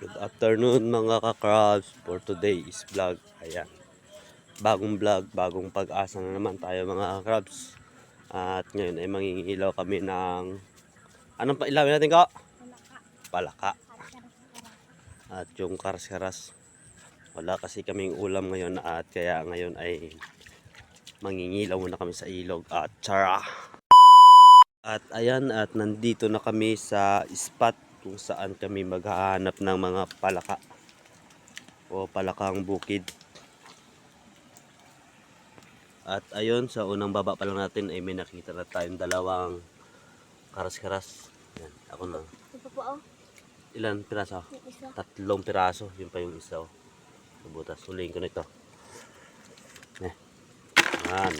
Good afternoon mga ka-crabs for today's vlog. Ayan. Bagong vlog, bagong pag-asa na naman tayo mga ka-crabs. At ngayon ay mangingilaw kami ng... Anong ilawin natin ko? Palaka. At yung karas-karas. Wala kasi kaming ulam ngayon at kaya ngayon ay mangingilaw muna kami sa ilog at tsara. At ayan at nandito na kami sa spot kung saan kami maghahanap ng mga palaka o palakang bukid. At ayun sa unang baba pa lang natin ay may nakita na tayong dalawang karas-karas. Yan, ako na. Oh. Ilan piraso? Tatlong piraso. Yun pa yung isa. Oh. Nabutas. Huliin ko na ito. Eh. Yan.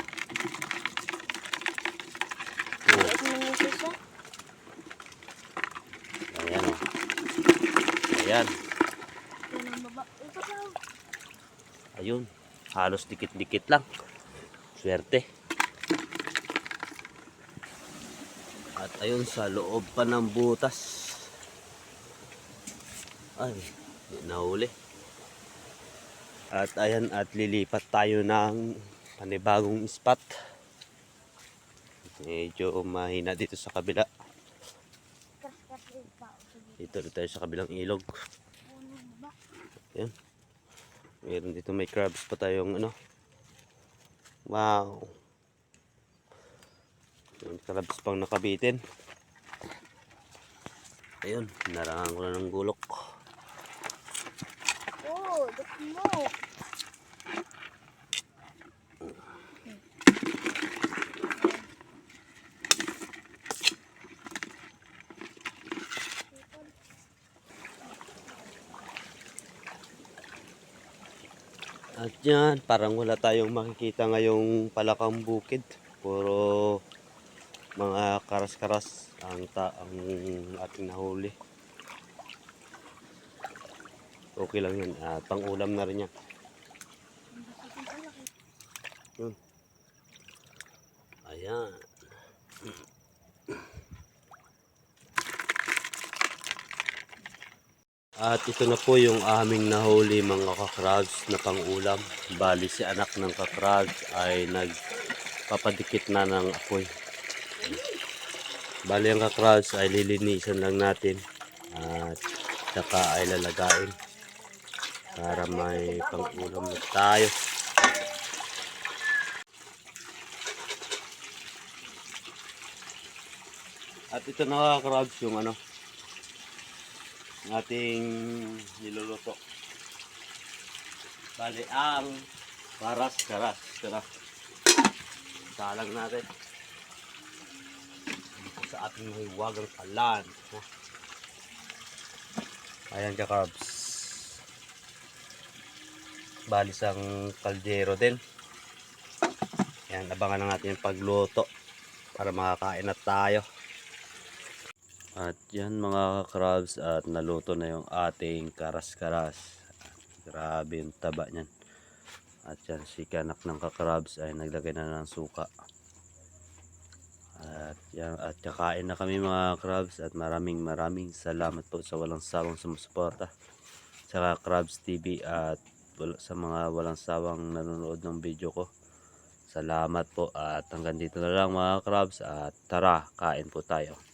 Oh. Liit mo yung isa. Ayan o. Ayan. Yan. Ayun. Halos dikit-dikit lang. Swerte. At ayun sa loob pa ng butas. Ay, di nahuli. At ayan at lilipat tayo ng panibagong spot. Medyo mahina dito sa kabila. Kas-kas rin pa. oh. Sige. Dito ulit tayo sa kabilang ilog. Yan. Meron dito may crabs pa tayong ano. Wow. Yung crabs pang nakabitin. Ayun, narangan ko na ng gulok. Oh, look mo. At yan, parang wala tayong makikita ngayong palakang bukid. Puro mga karas-karas ang, ta ang ating nahuli. Okay lang yan. At pang ulam na rin yan. Yun. Ayan. At ito na po yung aming nahuli mga kakrabs na pangulam. Bali si anak ng kakrabs ay nagpapadikit na ng apoy. Bali ang kakrabs ay lilinisan lang natin at saka ay lalagain para may pangulam na tayo. At ito na kakrabs yung ano ating niluluto. Bali, ang paras karas. Tara. Salang natin. Sa ating mahiwagang kalan. Ayan ka carbs. Bali sang kaldero din. Ayan, abangan na natin yung pagluto para makakain na tayo. At yan mga crabs at naluto na yung ating karas-karas. Grabe yung taba niyan. At yan si kanak ng kakrabs ay naglagay na ng suka. At yan at kakain na kami mga crabs at maraming maraming salamat po sa walang sawang sumusuporta sa Crabs TV at sa mga walang sawang nanonood ng video ko. Salamat po at hanggang dito na lang mga crabs at tara kain po tayo.